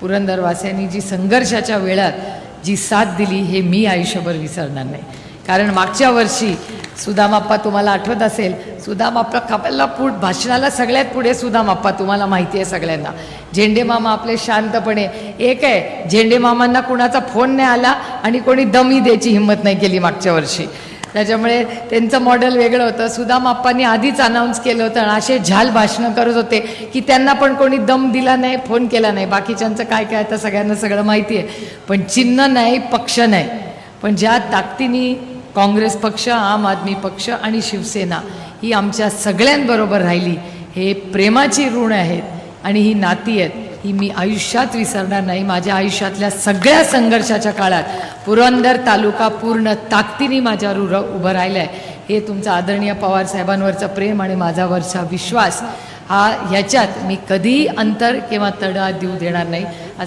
पुरंदरवासियांनी जी संघर्षाच्या वेळात जी साथ दिली हे मी आयुष्यभर विसरणार नाही. कारण मागच्या वर्षी सुदामाप्पा तुम्हाला आठवत असेल सुदामाप्पा कपाला पुढ भाषणाला सगळ्यात पुढे सुदामाप्पा तुम्हाला माहिती आहे सगळ्यांना. झेंडे मामा आपले शांतपणे एक आहे झेंडे मामांना कुणाचा फोन नाही आला आणि कोणी दमी द्यायची हिंमत नाही केली मागच्या वर्षी. त्याच्यामुळे त्यांचं मॉडेल वेगळं होतं. सुदाम आप्पांनी आधीच अनाऊन्स केलं होतं आणि असे झाल भाषणं करत होते की त्यांना पण कोणी दम दिला नाही फोन केला नाही. बाकीच्यांचं काय काय आता सगळ्यांना सगळं माहिती आहे. पण चिन्ह नाही पक्ष नाही. पण ज्या ताकदीने काँग्रेस पक्ष आम आदमी पक्ष आणि शिवसेना ही आमच्या सगळ्यांबरोबर राहिली हे प्रेमाची ऋण आहेत आणि ही नाती आहेत. ही मी आयुष्यात विसरणार नाही. माझ्या आयुष्यातल्या सगळ्या संघर्षाच्या काळात पुरंदर तालुका पूर्ण ताकदीने माझ्यावर उर उभं राहिलं आहे हे तुमचं आदरणीय पवार साहेबांवरचं प्रेम आणि माझ्यावरचा विश्वास हा ह्याच्यात मी कधीही अंतर किंवा तडा देऊ देणार नाही. आज